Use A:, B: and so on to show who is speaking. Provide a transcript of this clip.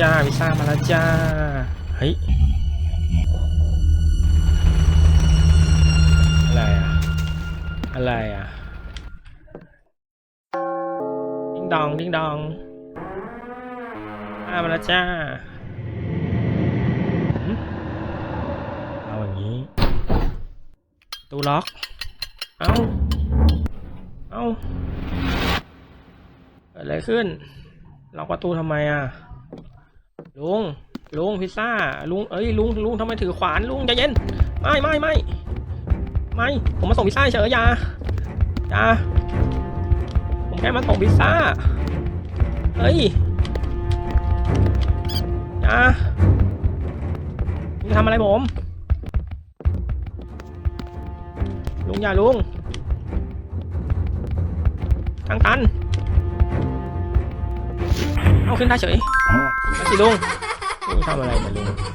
A: จ้าพิซ่ามาแล้วจ้า เฮ้ย อะไรอะ อะไรอะดิ้งดองดิ้งดองมาแล้วจ้าเอาอย่างนี้ตูล็อก เอาเอาเกิดอะไรขึ้น ล็อกประตูทำไมอะ ลุงลุงพิซซ่าลุงเอ้ยลุงลุงทำไมถือขวานลุงใจเย็นไม่ไม่ไม่ไม่ผมมาส่งพิซซ่าเฉยยาอย่าผมแค่มาส่งพิซซ่าเฮ้ยอย่าลุงจะทำอะไรผมลุงอย่าลุงทางตันเอาขึ้นได้เฉย สิลุงลุงทำอะไรเนี่ยลุง